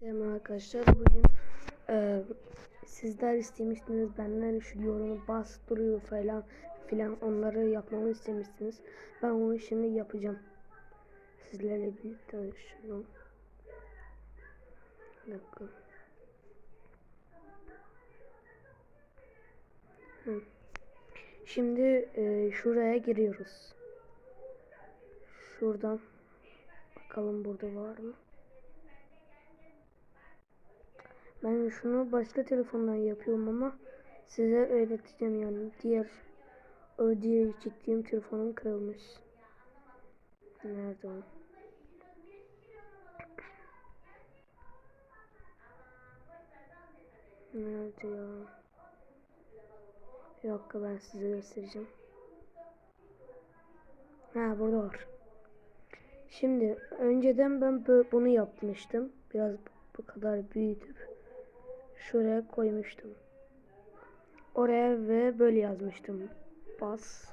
Merhaba arkadaşlar bugün e, sizler istemiştiniz benden şu yorumu bastırıyor falan filan onları yapmamı istemiştiniz. Ben onu şimdi yapacağım. Sizlerle birlikte şunu. Bir dakika. Hı. Şimdi e, şuraya giriyoruz. Şuradan bakalım burada var mı? Ben şunu başka telefondan yapıyorum ama size öğreteceğim yani. Diğer o diğer çektiğim telefonum kırılmış. Nerede o? Nerede ya? Bir ben size göstereceğim. Ha burada var. Şimdi önceden ben bunu yapmıştım. Biraz bu kadar büyütüp şuraya koymuştum. Oraya ve böyle yazmıştım. Bas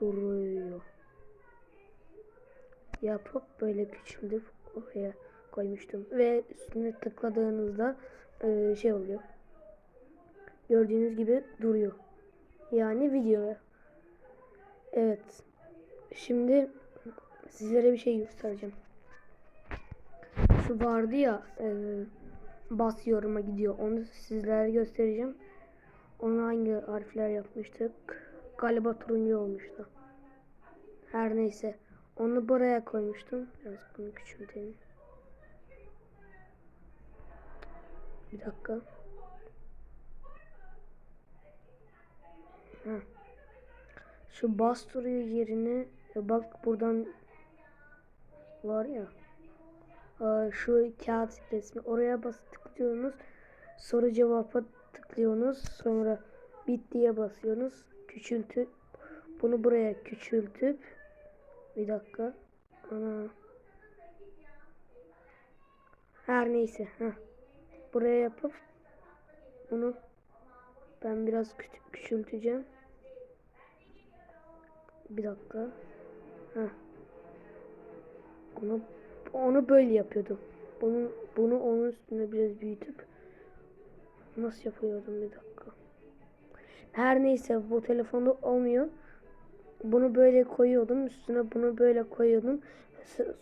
duruyor. Yapıp böyle küçüldüp oraya koymuştum. Ve üstüne tıkladığınızda e, şey oluyor. Gördüğünüz gibi duruyor. Yani video. Evet. Şimdi sizlere bir şey göstereceğim. Şu vardı ya e, bas yoruma gidiyor. Onu sizlere göstereceğim. Onu hangi harfler yapmıştık? Galiba turuncu olmuştu. Her neyse. Onu buraya koymuştum. Biraz bunu küçültelim. Bir dakika. Heh. Şu bas duruyor yerine e, bak buradan var ya şu kağıt resmi oraya bas tıklıyorsunuz. Soru cevapa tıklıyorsunuz. Sonra bit diye basıyorsunuz. Küçültüp bunu buraya küçültüp bir dakika. Ana. Her neyse ha. Buraya yapıp bunu ben biraz küçük küçülteceğim. Bir dakika. Heh. Onu onu böyle yapıyordum. Bunu bunu onun üstüne biraz büyütüp nasıl yapıyordum bir dakika. Her neyse bu telefonda olmuyor. Bunu böyle koyuyordum. Üstüne bunu böyle koyuyordum.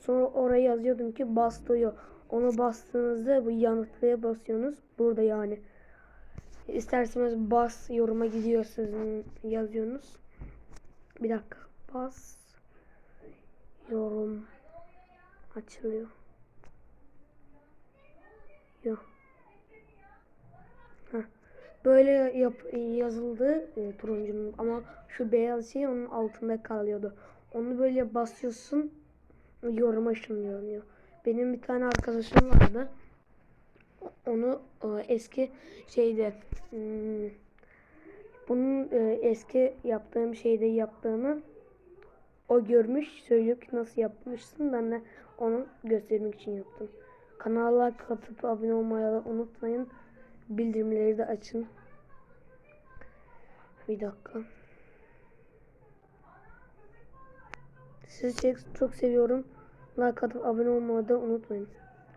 Sonra oraya yazıyordum ki bastırıyor. Onu bastığınızda bu yanıtlaya basıyorsunuz. Burada yani. İsterseniz bas yoruma gidiyor sizin yazıyorsunuz. Bir dakika. Bas. Yorum. Açılıyor. Yok. Heh. Böyle yap, yazıldı e, turuncunun ama şu beyaz şey onun altında kalıyordu. Onu böyle basıyorsun yorum ışınlanıyor. Benim bir tane arkadaşım vardı. Onu e, eski şeyde hmm, bunun e, eski yaptığım şeyde yaptığını o görmüş ki nasıl yapmışsın ben de onu göstermek için yaptım. Kanala katıp abone olmayı unutmayın. Bildirimleri de açın. Bir dakika. Sizi çok seviyorum. Like atıp abone olmayı da unutmayın.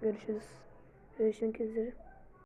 Görüşürüz. Görüşmek üzere.